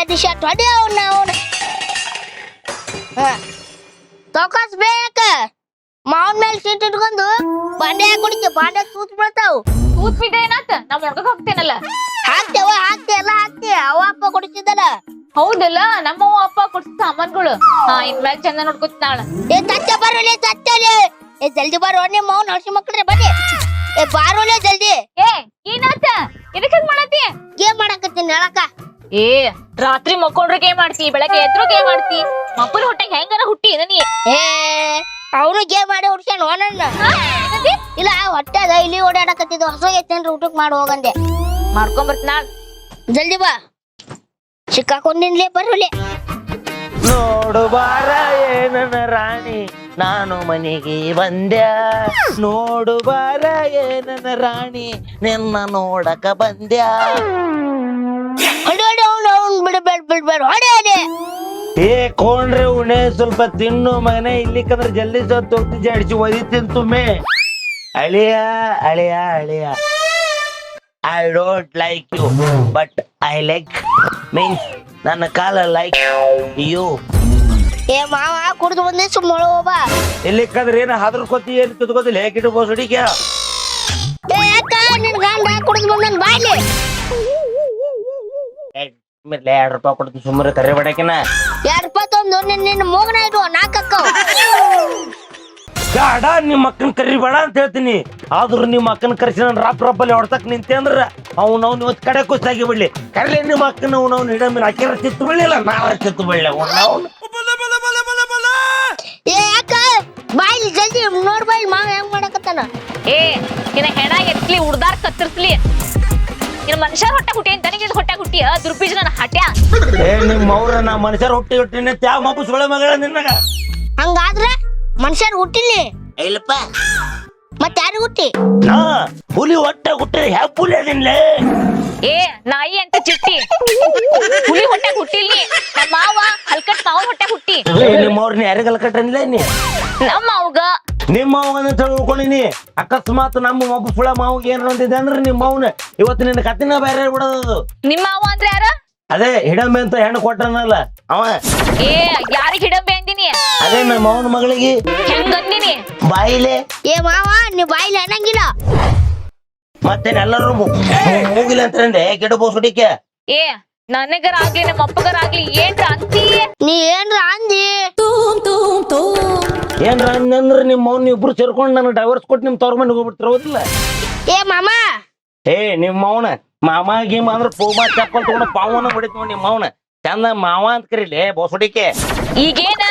ಎದ್ದು ಶಟ್ ಹೊಡಿ ಅವ್ನ ಅವನ ತೋಕಸ್ ಬೇಕ ಮಾವನ್ ಮೇಲೆ ಸೀಟ್ ಇಟ್ಕೊಂಡು ಬಾಂಡೆ ಕುಡಿಕೆ ಬಾಂಡೆ ತೂತ್ ಬೀಳ್ತಾವ್ ಕೂತ್ ಬಿದ್ದೆ ಏನಾತ? ನಾವ್ ಮೊಡ್ಕಕ್ ಹೋಗ್ತೇನಲ್ಲ ಹಾಕ್ತೇವ ಹಾಕ್ತಿ ಎಲ್ಲ ಹಾಕ್ತಿ ಅವ ಅಪ್ಪ ಕುಡಿಸಿದಲ್ಲ ಹೌದಲ್ಲ? ನಮ್ಮ ಅಪ್ಪ ಕೊಡ್ಸಿದ ಸಾಮಾನ್ಗಳು. ಹಾ ಇನ್ಮೇಲೆ ಚಂದ ನೋಡ್ಕೊತಾಳ ಏ ತಚ್ಚ ಬರೋಲೆ ತಚ್ಚಲೆ ಏ ಜಲ್ದಿ ಬರೋ ನಿಮ್ಮ ಮಾವನ್ ಹಸಿ ಮಕ್ಕಳ್ರೆ ಬನ್ನಿ. ಏ ಬಾರೋಲೆ ಜಲ್ದಿ. ಏ ಏನಾತ? ಇದಕ್ಕೆ ಮಾಡತ್ತಿ? ಮಾಡತಿ ಗೇಮ್ ಮಾಡಕತ್ತೀನಿ ಹೇಳಕ್ಕ? ಏ ರಾತ್ರಿ ಮಕ್ಕೊಂಡ್ರೆ ಗೇಮ್ ಮಾಡ್ತಿ ಬೆಳಗ್ಗೆ ಎದ್ರು ಗೇಮ್ ಮಾಡ್ತಿ ಮಕ್ಕಳ ಹೊಟ್ಟೆಗೆ ಹೆಂಗಾರ ಹುಟ್ಟಿ ಏನ ನೀ ಏ ಅವನು ಗೇಮ್ ಮಾಡಿ ಹುಡ್ಸ್ಯಾನ? ಹೊಟ್ಟೆ ಇಲ್ಲ ಹೊಟ್ಟೆದ ಇಲ್ಲಿ ಓಡಾಡಕತ್ತಿದ್ದು. ಹೊಸ ಐತೇನ್ರಿ ಊಟಕ್ಕೆ ಮಾಡಿ ಹೋಗಂದೆ. ಮಾಡ್ಕೊಂಡ್ ನಾ ಜಲ್ದಿ ಬಾ. ಸಿಕ್ಕಾಕೊಂಡಿನ್ಲೇ ಬರೋಲೆ ನೋಡು ಬಾರ ಏನನ ರಾಣಿ. ನಾನು ಮನೆಗೆ ಬಂದ್ಯಾ ನೋಡು ಬಾರ ಏನನ ರಾಣಿ ನಿನ್ನ ನೋಡಕ ಬಂದ್ಯಾ ಏ ಕೊಂಡ್ರೆ ಉಣೆ ಸ್ವಲ್ಪ ತಿನ್ನು ಮನೆ ಇಲ್ಲಿಕಂದ್ರೆ ಜಲ್ದಿ ಸತ್ತು ಹೋಗ್ತಿ ಜಡಿಸಿ ಒದಿತೀನಿ ತುಮ್ಮೆ. ಅಳಿಯ ಅಳಿಯ ಅಳಿಯ. I don't like you but I like means ನನ್ನ ಕಾಲ ಲೈಕ್ ಯು ಏ ಮಾವ ಕುಡಿದು ಬಂದೆ ಸುಮ್ಮನೆ ಹೋಗ ಎಲ್ಲಿಕಾದ್ರೆ ಏನು ಹಾದ್ರಕೋತಿ ಏನು ತುದ್ಕೋತಿಲ್ಲ ಹೇಗಿಟ್ಟು ಬೋಸ್ ಹುಡುಕ್ಯ? ಏ ಯಾಕ ನಿನ್ ಗಂಡ ಕುಡ್ದು ಬಂದನ್ ಬಾಯ್ಲಿ ಮೇಲೆ ಎರಡು ರೂಪಾಯಿ ಕೊಡ್ತೀನಿ ಸುಮ್ಮನೆ ಕರೆ ಬಡಕಿನ ಎರಡು ರೂಪಾಯಿ ತಂದು ನಿನ್ ನಿನ್ನ ಮೂಗನ ಇಡು ನಾಲ್ಕಕ್ಕವ್ ಗಾಡ ನಿಮ್ಮ ಅಕ್ಕನ ಕರಿಬೇಡ ಅಂತ ಹೇಳ್ತೀನಿ. ಆದ್ರೂ ನಿಮ್ಮ ಅಕ್ಕನ ಕರೆಸಿ ನಾನು ರಾಪ್ ರಾಪಲ್ಲಿ ಹೊಡ್ತಕ್ ನಿಂತೆ ಅಂದ್ರ ಅವ್ನು ಅವ್ನು ಇವತ್ತು ಕಡೆ ಕುಸ್ತಾಗಿ ಬಿಡ್ಲಿ. ಕರ್ಲಿ ನಿಮ್ಮ ಅಕ್ಕನ ಅವ್ನು ಅವ್ನು ಹಿಡ ಮೇಲೆ ಅಕ್ಕಿರ ಚಿತ್ತು ಬಿಡ್ಲಿಲ್ಲ ನಾವ ಚಿತ್ತು ಬಿಡ್ಲಿ ಅವ್ನು ಏ ಯಾಕ? ಬಾಯ್ಲಿ ಜಲ್ದಿ ನೋಡ್ ಬಾಯ್ಲಿ ಮಾವ ಹೆಂಗ್ ಮಾಡಕತ್ತಾನ? ಏ ನಿನ್ನ ಹೆಣ ಎತ್ಲಿ ಉಡ್ದಾರ್ ಕತ್ತರಿಸ್ಲಿ. ನಿನ್ನ ಮನುಷ್ಯರ ಹೊಟ್ಟೆ ಹುಟ್ಟಿ ಅಂತ ನನಗೆ ಹೊಟ್ಟೆ ಹುಟ್ಟಿ ದುರ್ಬೀಜ ನನ್ನ ಹಟ್ಯ? ಏ ನಿಮ್ಮ ಅವ್ರ ನಾ ಮನುಷ್ಯರ ಹುಟ್ಟಿ ಹುಟ್ಟಿನ ತ್ಯಾವ ಮಬ್ಬು ಸುಳೆ ಮಗಳ ನಿನ್ನಗ? ಹಂಗಾದ್ರೆ ಮನುಷ್ಯರ್ ಹುಟ್ಟಿಲಿ? ಇಲ್ಲಪ್ಪ. ಮತ್ತೆ ಯಾರು ಹುಟ್ಟಿ? ನಾ ಹುಲಿ ಹೊಟ್ಟೆ ಹುಟ್ಟಿ ಹ್ಯಾ ಹುಲಿ ಅದಿನ್ಲೇ? ಏ ನಾಯಿ ಅಂತ ಚಿಟ್ಟಿ. ಹುಲಿ ಹೊಟ್ಟೆ ಹುಟ್ಟಿಲಿ. ನಮ್ಮ ಮಾವ ಹಲ್ಕಟ್ ಮಾವ ಹೊಟ್ಟೆ ಹುಟ್ಟಿ ಏ, ನಿಮ್ಮ ಅವ್ರನ್ನ ಯಾರಿಗಲ್ಲ ಕಟ್ಟನ್ಲೇ ನೀ ನಮ್ಮ ಅವ್ಗ. ನಿಮ್ಮ ಅವನ ತಿಳ್ಕೊಂಡಿನಿ ಅಕಸ್ಮಾತ್ ನಮ್ಮ ಒಬ್ಬ ಫುಳ ಮಾವು ಏನ್ ಅಂತಿದೆ ಅಂದ್ರೆ ನಿಮ್ಮ ಅವನ. ಇವತ್ತು ನಿನ್ನ ಕತ್ತಿನ ಬೇರೆ ಬಿಡೋದು ನಿಮ್ಮ ಮಾವ ಅಂದ್ರೆ ಯಾರ? ಅದೇ ಹಿಡಂಬೆ ಅಂತ ಹೆಣ್ಣು ಕೊಟ್ಟನಲ್ಲ ಅವ. ಏ ಯಾರಿಗ್ ಹಿಡಂಬೆ ಅಂದಿನಿ? ಅದೇ ನಮ್ಮ ಅವನ ಮಗಳಿಗೆ. ಹೆಂಗಂದಿನಿ ಬಾಯಿಲೆ. ಏ ಮಾವ ನೀ ಬಾಯಿಲಿ ಅನ್ನಂಗಿಲ್ಲ. ಮತ್ತೇನೆಲ್ಲರೂ ಹೋಗಿಲ್ಲ ಅಂತಾರೆ ಗಿಡ ಬೋಸುಡಿಕೆ ಏ ನನಗರ ಆಗ್ಲಿ ನಮ್ಮ ಅಪ್ಪಗರಾಗ್ಲಿ ಏನ್ರ ಅಂತೀಯ? ನೀ ಏನ್ರ ಅಂದಿ? ಏನ್ರ ಅಂದ್ರೆ ನಿಮ್ಮ ಅವ್ನ ಇಬ್ರು ಸೇರ್ಕೊಂಡು ನಾನು ಡೈವರ್ಸ್ ಕೊಟ್ಟು ನಿಮ್ ತವ್ರ ಮನೆಗೆ ಹೋಗ್ಬಿಡ್ತಿರ ಹೌದಿಲ್ಲ? ಏ ಮಾಮ! ಏ ನಿಮ್ಮ ಅವನ ಮಾಮ ಗೀಮ ಅಂದ್ರೆ ಪೂಮ ಚಪ್ಪಲ್ ತಗೊಂಡು ಪಾವನ ಹೊಡಿತ ನೋಡಿ ನಿಮ್ಮ ಅವನ. ಚಂದ ಮಾವ ಅಂತ ಕರೀಲಿ ಬೋಸುಡಿಕೆ. ಈಗೇನ?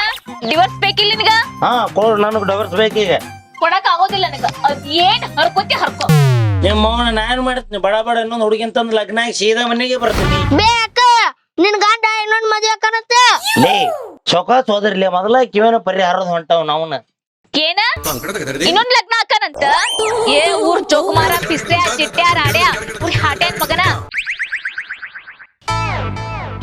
ಡಿವರ್ಸ್ ಬೇಕಿಲ್ಲ ನಿನಗ? ಹಾ ಕೊಡ್ ನನಗ್ ಡೈವರ್ಸ್ ಬೇಕೀಗ. ಕೊಡಕ್ ಆಗೋದಿಲ್ಲ ನನಗ. ಅದ್ ಏನ್ ಹರ್ಕೋತಿ ಹರ್ಕೋ. ನಿಮ್ಮ ಅವನ ನಾನು ಮಾಡ್ತೀನಿ ಬಡ ಬಡ ಇನ್ನೊಂದು ಹುಡುಗಿ ಅಂತಂದು ಲಗ್ನ ಆಗಿ ಸೀದಾ ಮನೆಗೆ ಬರ್ತೀನಿ ಬೇ ಅಕ್ಕ ನಿನ್ ಗಂಡ ಇನ್ನೊಂದ್ ಮದ್ವೆ ಕಾಣುತ್ತೆ ಲೇ ಚೊಕ ಸೋದರ್ಲಿ ಮೊದಲ ಕಿವೇನ ಪರಿಹಾರದ ಹೊಂಟಾವ್ ನಾವ್ನ. ಏನ? ಇನ್ನೊಂದ್ ಲಗ್ನ ಹಾಕನಂತ ಏ ಊರ್ ಚೌಕುಮಾರ ಪಿಸ್ರೆ ಚಿಟ್ಟ್ಯಾ ರಾಡ್ಯಾ ಊರ್ ಹಾಟ್ಯಾನ್ ಮಗನ.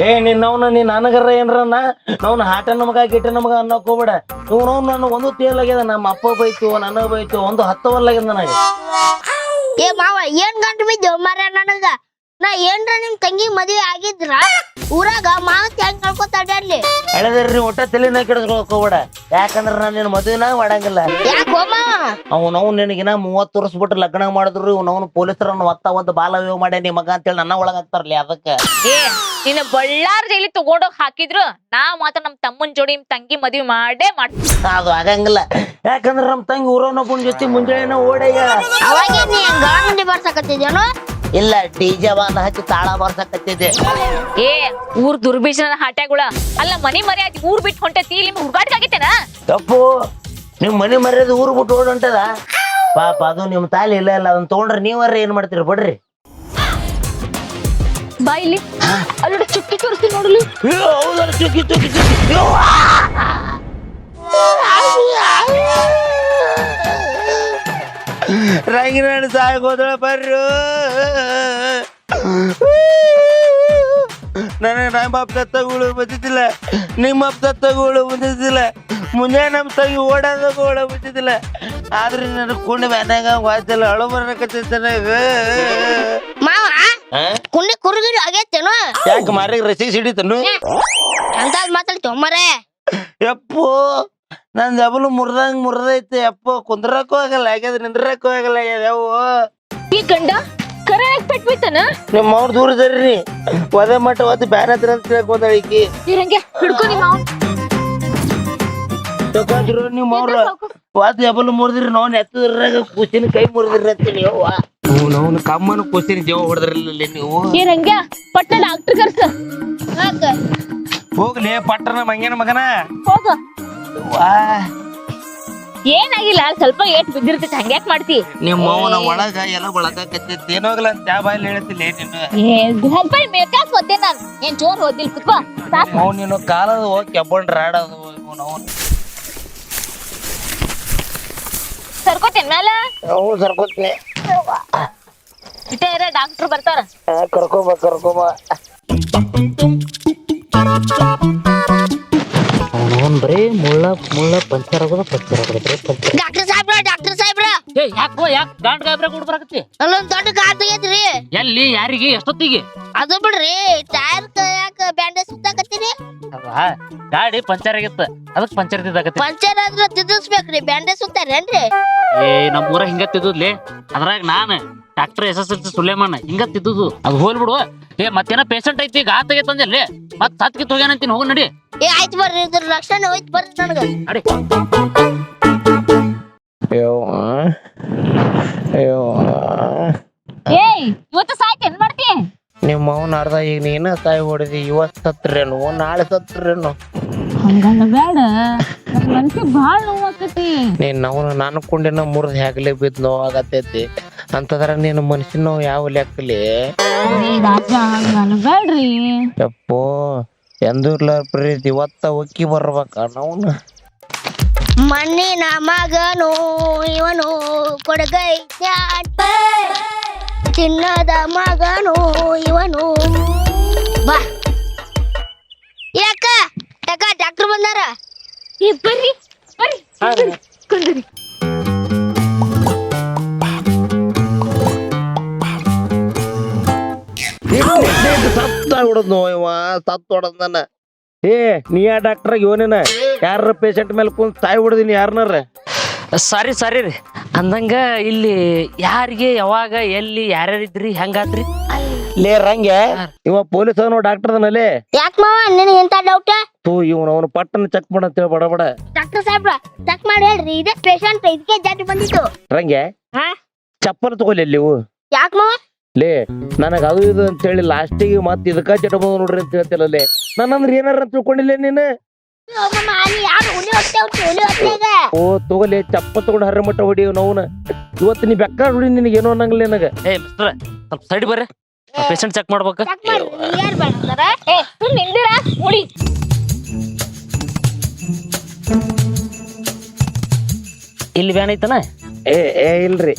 ಏ ನಿನ್ನವನ ನೀನ್ ನನಗರ ಏನ್ರ ನಾವ್ನ ಹಾಟ ನಮಗ ಗಿಟ್ಟ ನಮಗ ಅನ್ನಕ್ ಹೋಗ್ಬೇಡ. ಇವ್ನು ನನ್ನ ಒಂದು ತೇಲಾಗ್ಯದ ನಮ್ಮ ಅಪ್ಪ ಬೈತು ನನ್ನ ಬೈತು ಒಂದು ಹತ್ತವಲ್ಲಾಗ್ಯದ ನನಗೆ. ಏ ಮಾವ ಏನ್ ಗಂಟು ಬಿದ್ದು ಮರ ನನಗ ನಾ ಏನ್ರ ನಿಮ್ ತಂಗಿ ಮದ್ವೆ ಆಗಿದ್ರ? ಊರಾಗ ಮಾವ ಹೆಂಗ್ ಕಳ್ಕೊತ ಅಡ್ಯಾಡ್ಲಿ ಹೇಳದ್ರಿ ಒಟ್ಟ ತಲೆನ ಕೆಡಿಸ್ಕೊಳಕ್ ಹೋಗ್ಬೇಡ. ಯಾಕಂದ್ರ ನಾನು ನಿನ್ನ ಮದುವೆನ ಮಾಡಂಗಿಲ್ಲ. ಯಾಕೋ ಮಾವ? ಅವ್ನವ್ ನಿನಗಿನ ಮೂವತ್ತು ವರ್ಷ ಬಿಟ್ಟು ಲಗ್ನ ಮಾಡಿದ್ರು ಇವ್ನವ್ನು ಪೊಲೀಸರನ್ನ ಒತ್ತ ಒಂದ್ ಬಾಲ ವಿವಾಹ ಮಾಡ್ಯ ನಿಮ್ಮ ಮಗ ಅಂತೇಳಿ ನನ್ನ ಒಳಗ ಹಾಕ್ತಾರಲಿ ಅದಕ್ಕ. ಏ ನಿನ್ನ ಬಳ್ಳಾರ ಜೈಲಿ ತಗೊಂಡೋಗ್ ಹಾಕಿದ್ರು ನಾ ಮಾತ್ರ ನಮ್ ತಮ್ಮನ್ ಜೋಡಿ ನಿಮ್ ತಂಗಿ ಮದ್ವಿ ಮಾಡೇ ಮಾಡ್ತೀನಿ ಅದು ಆಗಂಗಿಲ್ಲ. ಯಾಕಂದ್ರ ನಮ್ ತಂಗಿ ಊರವನೊಬ್ಬನ ಜೊತೆ ಮುಂಜಾನೆ ಓಡಯ್ಯ ಅವಾಗೇ ನೀ ಗಾಂಡಿ ಬರ್ಸಕತ್ತಿದ್ಯಾನೋ ಇಲ್ಲ ಡಿಜೆ ಬಾಂಧ ಹಚ್ಚಿ ತಾಳ ಬರ್ಸಕತ್ತಿದ್ದೆ. ಏ ಊರ್ ದುರ್ಬೀಜನ ಹಾಟ್ಯಾಗುಳ. ಅಲ್ಲ ಮನಿ ಮರ್ಯಾದಿ ಊರ್ ಬಿಟ್ಟು ಹೊಂಟತಿ ನಿಮ್ ಹುಡುಗಾಟಿಗಾಗಿತ್ತೇನ ತಪ್ಪು. ನಿಮ್ ಮನೆ ಮರ್ಯಾದ ಊರ್ ಬಿಟ್ಟು ಓಡಂಟದ ಪಾಪ ಅದು ನಿಮ್ ತಾಲಿ ಇಲ್ಲ ಇಲ್ಲ ಅದನ್ನ ತಗೊಂಡ್ರೆ ನೀವರ ಏನ್ ಮಾಡ್ತೀರಿ ಬಿಡ್ರಿ. ಬಾ ಇಲ್ಲಿ. ಅಲ್ಲಿ ಚುಕ್ಕಿ ತೋರಿಸ್ತೀನಿ ನೋಡಲಿ ಅಯ್ಯೋ, ಹೌದಲ್ಲ, ಚುಕ್ಕಿ ಚುಕ್ಕಿ ಚುಕ್ಕಿ. ಅಯ್ಯೋ, ಆ! ರಂಗಿನಾಡು ಸಾಗೋದಳ ಬರ್ರು ನನಗೆ ನಮ್ಮ ಅಪ್ಪ ತತ್ತಗಳು ಬಂದಿದ್ದಿಲ್ಲ ನಿಮ್ಮ ಅಪ್ಪ ತತ್ತಗಳು ಬಂದಿದ್ದಿಲ್ಲ ಮುಂಜಾನೆ ನಮ್ಮ ತಂಗಿ ಓಡಾದ ಓಡ ಬಂದಿದ್ದಿಲ್ಲ ಆದ್ರೆ ನನಗೆ ಕುಂಡ ಬ್ಯಾನಾಗ ವಾಯ್ತಲ್ಲ ಅಳು ಬರಕತ್ತಿದ್ದ ಮಾವ ಕುಂಡಿ ಕುರುಗಿರಿ ಆಗೈತೇನು ಯಾಕೆ ಮಾರಿಗೆ ರಸಿ ಸಿಡಿತನು ಎಂತಾದ್ ಮಾತಾಡ್ತೀವ ಮರೆ ಯಪ್ಪೋ ನನ್ ಜಬಲು ಮುರ್ದಂಗ್ ಮುರ್ದೈತಿ ಯಪ್ಪ ಕುಂದ್ರಕ್ಕೂ ಆಗಲ್ಲ ಆಗ್ಯದ ನಿಂದ್ರಕ್ಕೂ ಆಗಲ್ಲ ಆಗ್ಯದ ಯವ್ವ ಈ ಗಂಡ ಕರೆ ಪೆಟ್ ಬಿತ್ತನ ನಿಮ್ಮ ಅವ್ರ ದೂರ ಜರ್ರಿ ಒದೆ ಮಟ್ಟ ಒದ್ದು ಬ್ಯಾನ್ ಹತ್ರ ಅಂತ ತಿಳ್ಕೊಂಡ ಈಕಿ. ಇರಂಗೆ ಹಿಡ್ಕೊ ನಿಮ್ಮ ಅವ್ನ್. ತಗೊಂಡ್ರು ನಿಮ್ಮ ಅವ್ರ ಒದ್ ಜಬಲು ಮುರಿದ್ರಿ ನೋನ್ ಎತ್ತದ್ರಾಗ ಕೂಸಿನ ಕೈ ಮುರಿದ್ರಿ ಅಂತೀನಿ ಯವ್ವ ಅವ್ನು ಕಮ್ಮನ ಕೂಸಿನ ಜೀವ ಹೊಡೆದ್ರಲ್ಲ ನೀವು. ಈ ರಂಗ್ಯ ಪಟ್ನ ಡಾಕ್ಟರ್ ಕರ್ಸ. ಯಾಕ ಹೋಗ್ಲಿ ಪಟ್ಟಣ ಮಂಗನ ಮಗನ. ಹೋಗ. ವಾ ಏನಾಗಿಲ್ಲ ಸ್ವಲ್ಪ ಏಟ್ ಬಿದ್ದಿರ್ತೈತಿ ಹಂಗ್ಯಾಕ್ ಮಾಡ್ತಿ? ನಿಮ್ಮ ಅವನ ಒಳಗ ಎಲ್ಲ ಒಳಗತ್ತೈತಿ ಏನಾಗಲ್ಲ ಅಂತ ಯಾವ ಬಾಯಲ್ಲಿ ಹೇಳ್ತಿಲ್ಲ ನೀನು ಏ ಸ್ವಲ್ಪ ಮೇಕಪ್ ಓದ್ದೆ ನಾನ್. ಏನ್ ಜೋರ್ ಓದಿಲ್ ಕುತ್ಕೋ. ಸಾಕ್. ಅವ್ನು ನೀನು ಕಾಲದ ಹೋಗಿ ಕೆಬ್ಬಣ್ಣ ರಾಡೋದು ಅವನು. ಸರ್ಕೋತೇನ್ ಮ್ಯಾಲ? ಅವು ಸರ್ಕೊತೀನಿ. ಇಟ್ಟೇ ಇರ ಡಾಕ್ಟರ್ ಬರ್ತಾರ. ಕರ್ಕೊಂಬ ಕರ್ಕೊಂಬ. ಅವನು ಬರೀ ಮುಳ್ಳ ಮುಳ್ಳ ಪಂಚರ್ ಆಗೋದು ಪಂಚರ್ ಆಗೋದು ಬರೀ ಪಂಚರ್ ಡಾಕ್ಟರ್ ಸಾಹೇಬ್ರ ಡಾಕ್ಟರ್ ಸಾಹೇಬ್ರ. ಏ ಯಾಕೋ ಯಾಕೆ ಗಾಂಡ್ ಗಾಬ್ರೆ ಕೂಡ ಬರಕತ್ತಿ ಅಲ್ಲೊಂದ್ ದೊಡ್ಡ ಗಾಡ್ ಐತ್ರಿ ಎಲ್ಲಿ ಯಾರಿಗೆ ಎಷ್ಟೊತ್ತಿಗೆ? ಅದು ಬಿಡ್ರಿ ಟೈರ್ ಯಾಕ ಬ್ಯಾಂಡೇಜ್ ಸುತ್ತಾಕತ್ತೀರಿ. ಗಾಡಿ ಪಂಚರ್ ಆಗಿತ್ತ. ಅದಕ್ಕೆ ಪಂಚರ್ ತಿದ್ದಾಕತ್ತಿ ಪಂಚರ್ ಆದ್ರ ತಿದ್ದಿಸ್ಬೇಕ್ರಿ ಬ್ಯಾಂಡೇಜ್ ಸುತ್ತಾರೇನ್ರಿ? ಏ ನಮ್ಮ ಊರ ಹಿಂಗ ತಿದ್ದುದ್ಲಿ? ಅದ್ರಾಗ ನಾನು doctor S S L C Sulemanna ಹಿಂಗ ತಿದ್ದುದು. ಅದು ಹೋಲ್ ಬಿಡು. ಏ ಮತ್ತೇನ ಪೇಷಂಟ್ ಐತಿ ಗಾತ ಆಗೈತೆ ಮತ್ತೆ ಮತ್ ಸತ್ಕಿ ಹೋಗ್ಯಾನಂತೀನಿ ಹೋಗ್ ನಡಿ. ಏ ಆಯ್ತು ಬರ್ರಿ ಇದ್ರ ಲಕ್ಷಣ ಹೋಯ್ತು ಬರ್ರಿ ನನಗ. ನಡಿ ಅಯ್ಯೋ ಅಯ್ಯೋ ಏಯ್ ಇವತ್ತು ಸಾಯ್ತು ಏನ್ ಮಾಡ್ತಿ? ನಿಮ್ಮ ಅವನ ಅರ್ಧ ಈಗ ನೀನ ತಾಯಿ ಹೊಡೆದಿ ಇವತ್ತು ಸತ್ರೇನು ನಾಳೆ ಸತ್ರೇನು? ಹಂಗಲ್ಲ ಬೇಡ ನನ್ ಮನ್ಸಿಗೆ ಭಾಳ ನೋವಾಕತಿ ನೀನ್ ನಾವು ನಾನು ಕುಂಡಿನ ಮುರಿದು ಹೆಗಲಿ ಬಿದ್ದು ನೋವಾಗತೈತಿ ಅಂತದ್ರ ನಿನ್ನ ಮನುಷ್ಯನ ನೋವು ಯಾವ ಲೆಕ್ಕಲಿ? ರಾಜ ಹಂಗಲ್ಲ ಬೇಡ್ರಿ. ಯಪ್ಪೋ. ಎಂದೂರ್ಲಾರ ಪ್ರೀತಿ ಒತ್ತ ಒಕ್ಕಿ ಬರ್ಬೇಕ ನಾವು ಮಣ್ಣಿನ ಮಗನು ಇವನು ಕೊಡಗೈ ಚಿನ್ನದ ಮಗನು ಇವನು. ಬಾ. ಯಾಕ ಯಾಕ ಡಾಕ್ಟರ್ ಬಂದಾರ? ಏ ಬರ್ರಿ ಬರ್ರಿ ಕುಂದ್ರಿ, ಕುಂದ್ರಿ ಇವ ಸತ್ ಹೊಡದ್ ನನ್ನ ಏ ನೀ ಯಾ ಡಾಕ್ಟರ್ ಇವನೇನ ಯಾರ ಪೇಷಂಟ್ ಮೇಲೆ ಕುಂತ ತಾಯಿ ಹೊಡೆದಿನಿ ಯಾರನಾರ ಸಾರಿ ಸಾರಿ ರೀ. ಅಂದಂಗ ಇಲ್ಲಿ ಯಾರಿಗೆ ಯಾವಾಗ ಎಲ್ಲಿ ಯಾರ್ಯಾರಿದ್ರಿ ಹೆಂಗಾತ್ರಿ ಲೇ ರಂಗೆ ಇವ ಪೊಲೀಸ್ ಅವನು ಡಾಕ್ಟರ್ ಅದನಲ್ಲಿ? ಯಾಕ ಮಾವ? ನಿನಗೆ ಎಂತ ಡೌಟ್ ತೂ ಇವನು ಅವನು ಪಟ್ಟನ ಚೆಕ್ ಮಾಡಂತೇಳಿ ಬಡ ಬಡ. ಡಾಕ್ಟರ್ ಸಾಹೇಬ್ರ ಚೆಕ್ ಮಾಡಿ ಹೇಳ್ರಿ ಇದೇ ಪೇಷಂಟ್ ಇದಕ್ಕೆ ಜಾತಿ ಬಂದಿತ್ತು. ರಂಗೆ ಹಾ? ಚಪ್ಪಲ್ ತಗೋಲಿ ಅಲ್ಲಿ ಇವು. ಯಾಕ ಮಾವ? ಲೇ ನನಗ ಅದು ಇದು ಅಂತೇಳಿ ಲಾಸ್ಟಿಗೆ ಮತ್ ಇದಕ್ಕ ಚಟ ಬಂದ ನೋಡ್ರಿ ಅಂತ ಹೇಳ್ತಿಲ್ಲ ಲೇ. ನನ್ನಂದ್ರ ಏನಾರ ಅಂತ ತಿಳ್ಕೊಂಡಿಲ್ಲ ನೀನ್? ಓ ತಗೋಲಿ ಚಪ್ಪ ತಗೊಂಡು ಹರ ಮಟ್ಟ ಹೊಡಿ ಅವನ. ಇವತ್ತು ನೀ ಬೆಕ್ಕ ಹೊಡಿ ನಿನಗೆ ಏನೋ ಅನ್ನಂಗಿಲ್ಲ ನನಗ. ಏ ಮಿಸ್ಟರ್ ಸ್ವಲ್ಪ ಸೈಡ್ ಬರ್ರಿ. ಪೇಷಂಟ್ ಚೆಕ್ ಮಾಡ್ಬೇಕ. ಚೆಕ್ ಮಾಡಿ ಯಾರು ಬರ್ತಾರ. ಏ ಸುಮ್ ನಿಂದಿರ ಮುಡಿ ಇಲ್ಲಿ ಬ್ಯಾನ್ ಐತನ? ಏ ಏ ಇಲ್ರಿ.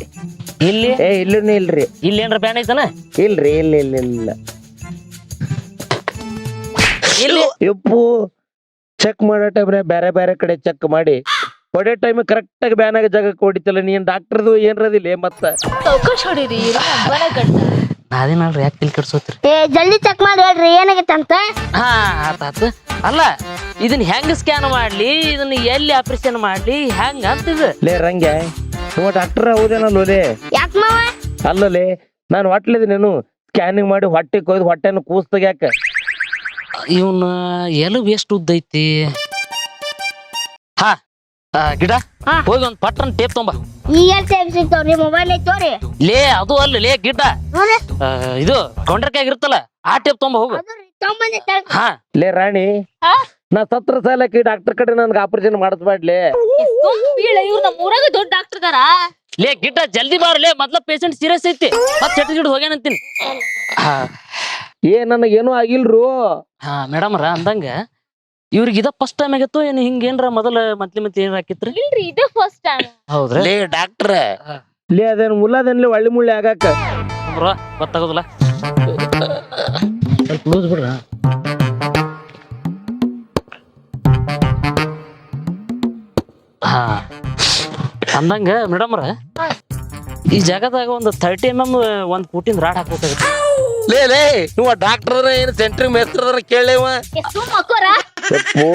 ಇಲ್ಲಿ? ಏ ಇಲ್ಲೂ ಇಲ್ರಿ ಇಲ್ಲಿ ಏನ್ರ ಬ್ಯಾನ್ ಐತನ? ಇಲ್ರಿ ಇಲ್ಲ ಇಲ್ಲ ಇಲ್ಲ. ಇಲ್ಲಿ? ಯಪ್ಪು ಚೆಕ್ ಮಾಡೋ ಟೈಮ್ನ ಬೇರೆ ಬೇರೆ ಕಡೆ ಚೆಕ್ ಮಾಡಿ. ಹೊಡೆ ಟೈಮ್ ಕರೆಕ್ಟ್ ಆಗಿ ಬ್ಯಾನ್ ಆಗಿ ಜಾಗಕ್ಕೆ ಹೊಡಿತಲ್ಲ. ನೀನ್ ಡಾಕ್ಟರ್ದು ಏನ್ರದಿಲ್ಲ ಮತ್ತ? ಅವಕಾಶ ಹೊಡೀರಿ ಅದೇನಲ್ರಿ ಯಾಕೆ ಕೆಡ್ಸೋತ್ರಿ? ಏ ಜಲ್ದಿ ಚೆಕ್ ಮಾಡಿ ಹೇಳ್ರಿ ಏನಾಗೈತೆ ಅಂತ? ಹಾ ಆತಾತ ಅಲ್ಲ ಇದನ್ನ ಹೆಂಗ್ ಸ್ಕ್ಯಾನ್ ಮಾಡ್ಲಿ? ಇದನ್ನ ಎಲ್ಲಿ ಆಪರೇಷನ್ ಮಾಡ್ಲಿ? ಹೆಂಗ್ ಇದು? ಲೇ ರಂಗೆ ಇವ ಡಾಕ್ಟರ್ ಹೌದೇನಲ್ಲೋಲೆ ಯಾಕ ಮಾವ? ಅಲ್ಲಲೇ ನಾನು ಹೊಟ್ಲಿದ್ದೀನೇನು ಸ್ಕ್ಯಾನಿಂಗ್ ಮಾಡಿ ಹೊಟ್ಟೆ ಕೊಯ್ದು ಹೊಟ್ಟೆನ ಕೂಸ್ ತೆಗ್ಯಾಕ ಇವನ್ ಎಲುಬ್ ಎಷ್ಟು ಉದ್ದ ಐತಿ? ಹಾ ಆ, ಗಿಡ ಹಾ. ಹೋಗಿ ಒಂದ್ ಪಟ್ಟನ್ ಟೇಪ್ ತೊಂಬ. ಈ ಎಲ್ ಸೇವ್ ಸಿಗ್ತಾವ್ರಿ ಮೊಬೈಲ್ ಐತೋರಿ ಲೇ ಅದು ಅಲ್ಲ ಲೇ ಗಿಡ್ಡ ನೋಡ್ರಿ ಆ, ಇದು ಗೊಂಡ್ರಕಾಯಿ ಇರುತ್ತಲ್ಲ ಆ ಟೇಪ್ ತೊಂಬ ಹೋಗು. ಅದು ರೀ ತಗೊಂಬಂದೆ ತಗೊಳ್ಳಿ. ಹಾ. ಲೇ ರಾಣಿ ಹಾ? ನಾ ಸತ್ರ ಸಾಲಕ್ಕೆ ಡಾಕ್ಟರ್ ಕಡೆ ನನ್ಗೆ ಆಪರೇಷನ್ ಮಾಡಿಸ್ಬಾಡ್ಲಿ. ಬೀಳ ಇವ್ರು ನಮ್ಮ ಊರಾಗ ದೊಡ್ಡ ಡಾಕ್ಟರ್ ಅದಾರ ಲೇ ಗಿಡ್ಡ ಜಲ್ದಿ ಬಾರ ಲೇ ಮೊದ್ಲ ಪೇಷಂಟ್ ಸೀರಿಯಸ್ ಐತಿ. ಮತ್ ಚಟ ಗಿಡ ಹೋಗ್ಯಾನಂತೀನಿ ಏ ನನಗೇನು ಆಗಿಲ್ರು. ಹಾ ಮೇಡಮ್ರ ಅಂದಂಗ ಇವ್ರಿಗೆ ಇದ ಫಸ್ಟ್ ಟೈಮ್ ಆಗಿತ್ತು ಏನ್ ಹಿಂಗ ಏನ್ರ ಮೊದಲ ಮತ್ಲಿ ಮತ್ತೆ ಏನಾರ ಹಾಕಿತ್ರಿ? ಇಲ್ರಿ ಇದೇ ಫಸ್ಟ್ ಟೈಮ್ ಹೌದ್ರಿ? ಲೇ ಡಾಕ್ಟ್ರ. ಲೇ ಅದೇನು ಮುಲ್ಲದೇನ್ಲಿ ಒಳ್ಳೆ ಮುಳ್ಳಿ ಆಗಾಕ ಬ್ರೋ ಗೊತ್ತಾಗೋದಿಲ್ಲ. ಸ್ವಲ್ಪ ಲೂಸ್ ಬಿಡ್ರ. ಹಾ. ಅಂದಂಗ ಮೇಡಮ್ರ ಈ ಜಾಗದಾಗ ಒಂದು ತರ್ಟಿ ಎಂ ಎಂ ಒಂದ್ ಫೂಟಿಂದ ರಾಡ್ ಹಾಕ್ಬೇಕಾಗತ್ತೆ ಲೇ ಲೇ ಇವ ಡಾಕ್ಟರ್ ಏನು ಸೆಂಟ್ರಿ ಮೇಸ್ತ್ರ ಕೇಳಿವ ಓ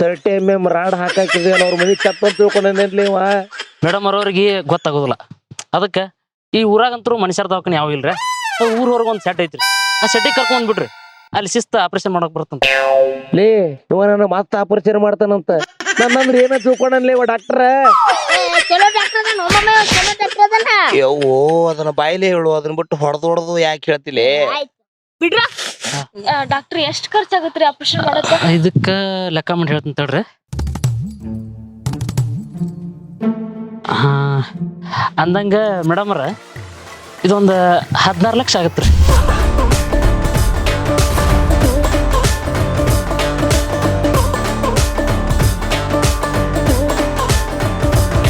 ತರ್ಟಿ ಎಂ ಎಂ ರಾಡ್ ಹಾಕಾಕಿದೆ ಅವ್ರ ಮನಿ ಕತ್ತ ತಿಳ್ಕೊಂಡೇನ್ಲಿ ಇವ. ಮೇಡಮ್ ಅವ್ರವ್ರಿಗೆ ಗೊತ್ತಾಗೋದಿಲ್ಲ. ಅದಕ್ಕೆ ಈ ಊರಾಗಂತರೂ ಮನುಷ್ಯರ ದವಾಖಾನೆ ಯಾವ ಇಲ್ರಿ? ಊರ್ ಹೊರಗೆ ಒಂದು ಸೆಟ್ ಐತ್ರಿ. ಆ ಸೆಟ್ಟಿಗೆ ಕರ್ಕೊಂಡ್ ಬಿಡ್ರಿ ಅಲ್ಲಿ ಶಿಸ್ತ ಆಪರೇಷನ್ ಮಾಡಕ್ ಬರ್ತಂತ ಲೇ ಇವ ನನ್ನ ಮತ್ತೆ ಆಪರೇಷನ್ ಮಾಡ್ತಾನಂತ. ನನ್ನಂದ್ರೆ ಏನ ತಿಳ್ಕೊಂಡನ್ಲಿ ಇವ ಡಾಕ್ಟರ್ ಚಲೋ ಡಾಕ್ಟರ್ ಅದಾನ. ಒಮ್ಮೊಮ್ಮೆ ಚಲೋ ಡಾಕ್ಟರ್ ಅದಾನ. ಯವ್ವೋ ಅದನ್ನ ಬಾಯಿಲೆ ಹೇಳು. ಅದನ್ನ ಬಿಟ್ಟು ಹೊಡೆದು ಹೊಡೆದು ಯಾಕೆ ಹೇಳ್ತಿಲೆ? ಬಿಡ್ರ. ಡಾಕ್ಟರ್ ಎಷ್ಟು ಖರ್ಚಾಗತ್ರಿ ಆಪರೇಷನ್ ಮಾಡಕ್ಕ? ಇದಕ್ಕ ಲೆಕ್ಕ ಮಾಡಿ ಹೇಳ್ತೀನಿ ತಡ್ರಿ. ಹಾಂ ಅಂದಂಗ ಮೇಡಮರ ಇದೊಂದು ಹದಿನಾರು ಲಕ್ಷ ಆಗತ್ರಿ